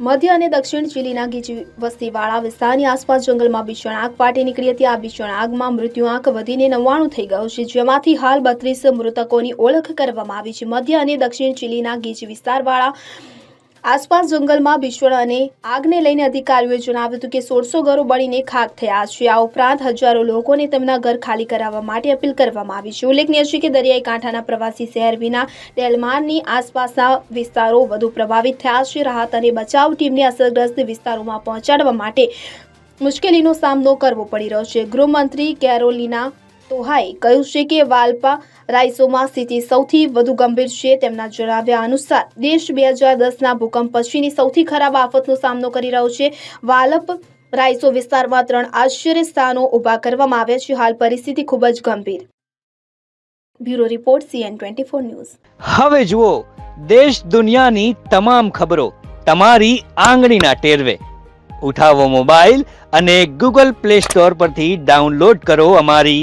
મધ્ય અને દક્ષિણ ચીલીના ગીચ વસ્તીવાળા વિસ્તારની આસપાસ જંગલમાં ભીષણ આગ ફાટી નીકળી હતી. આ ભીષણ આગમાં મૃત્યુઆંક વધીને નવ્વાણું થઈ ગયો છે, જેમાંથી હાલ બત્રીસ મૃતકોની ઓળખ કરવામાં આવી છે. મધ્ય અને દક્ષિણ ચીલીના ગીચ વિસ્તારવાળા આસપાસ જંગલમાં ભીષણ અને આગને લઈને અધિકારીઓએ જણાવ્યું હતું કે સોળસો ઘરો બળીને ખાક થયા છે. આ ઉપરાંત હજારો લોકોને તેમના ઘર ખાલી કરાવવા માટે અપીલ કરવામાં આવી છે. ઉલ્લેખનીય છે કે દરિયાઈ કાંઠાના પ્રવાસી શહેર વિના ડેલમારની આસપાસના વિસ્તારો વધુ પ્રભાવિત થયા છે. રાહત અને બચાવ ટીમને અસરગ્રસ્ત વિસ્તારોમાં પહોંચાડવા માટે મુશ્કેલીનો સામનો કરવો પડી રહ્યો છે. ગૃહમંત્રી કેરોલિના તોહાએ કહ્યું છે કે વાલ્પા રાઇસોમાં સ્થિતિ સૌથી વધુ ગંભીર છે તેમના જણાવ્યા અનુસાર દેશ બે હજાર દસના ભૂકંપ પછીની સૌથી ખરાબ આફતનો સામનો કરી રહ્યો છે. વાલપ રાઇસો વિસ્તારમાં ત્રણ આશ્ચર્ય સ્થાનો ઊભા કરવામાં આવ્યા છે. હાલ પરિસ્થિતિ ખૂબ જ ગંભીર. Bureau report, CN twenty four news. હવે જુઓ, દેશ દુનિયાની તમામ ખબરો તમારી આંગળીના ટેરવે. ઉઠાવો મોબાઈલ અને ગૂગલ પ્લે સ્ટોર પરથી ડાઉનલોડ કરો અમારી